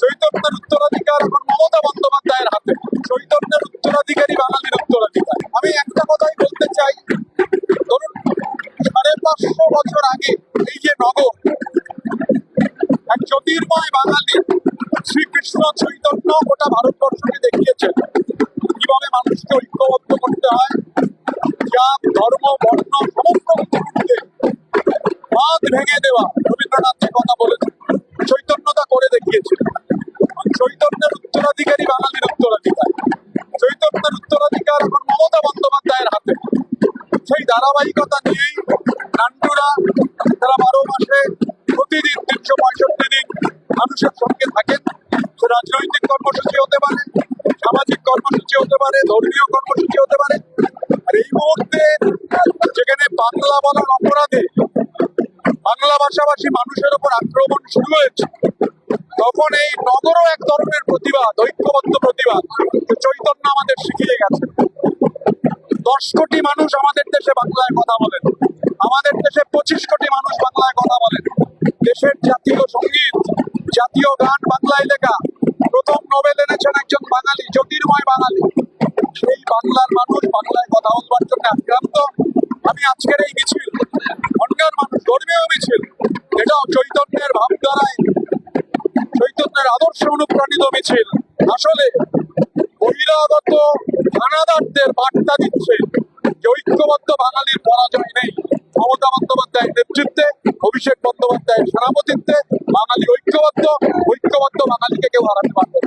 চৈতন্যের উত্তরাধিকার এখন মমতা বন্দ্যোপাধ্যায়ের হাতে। চৈতন্যের উত্তরাধিকারী বাঙালির উত্তরাধিকার। আমি একটা কথাই বলতে চাই। ধরুন, সাড়ে পাঁচশো বছর আগে এই যে নগর, এক জ্যোতির্ময় বাঙালি শ্রীকৃষ্ণ চৈতন্য গোটা ভারতবর্ষকে দেখিয়েছেন। কীভাবে মানুষকে ঐক্যবদ্ধ করতে হয়? জাত, ধর্ম, বর্ণ, সমস্ত ভেঙে দেওয়া। রবীন্দ্রনাথ কথা বলেছেন করে চৈতন্যের উত্তরাধিকারী বাঙালির উত্তরাধিকার। চৈতন্যের উত্তরাধিকার এখন মমতা বন্দ্যোপাধ্যায়ের হাতে। সেই ধারাবাহিকতা নিয়েই নান্টুরা তারা বারো মাসে প্রতিদিন তিনশো পঁয়ষট্টি দিন মানুষের সঙ্গে থাকেন। সে রাজনৈতিক কর্মসূচি হতে পারে, সামাজিক কর্মসূচি হতে পারে, ধর্মীয় কর্মসূচি হতে পারে। আর এই মুহূর্তে যেখানে বাংলা বলার অপরাধে বাংলা ভাষাভাষী মানুষের উপর আক্রমণ শুরু হয়েছে তখন এই নগরও এক ধরনের প্রতিবাদ, ঐক্যবদ্ধ প্রতিবাদ। চৈতন্য আমাদের শিখিয়ে গেছে। দশ কোটি মানুষ আমাদের দেশে বাংলায় কথা বলেন। আমাদের দেশে পঁচিশ কোটি মানুষ বাংলায় কথা বলেন। দেশের জাতীয় সংগীত, জাতীয় গান বাংলায় লেখা। প্রথম নোবেল এনেছেন একজন বাঙালি, জ্যোতির্ময় বাঙালি। সেই বাংলার মানুষ বাংলায় কথা বলবার জন্য আক্রান্ত। আমি আজকের এই মিছিল অনগার মানুষ, ধর্মীয় মিছিল, এটাও চৈতন্যের আদর্শ অনুপ্রাণিত মিছিল আসলে বহিরাগত হানাদারদের বার্তা দিচ্ছে যে ঐক্যবদ্ধ বাঙালির পরাজয় নেই মমতা বন্দ্যোপাধ্যায়ের নেতৃত্বে, অভিষেক বন্দ্যোপাধ্যায়ের সভাপতিত্বে বাঙালি ঐক্যবদ্ধ ঐক্যবদ্ধ বাঙালিকে কেউ হারাতে পারবে।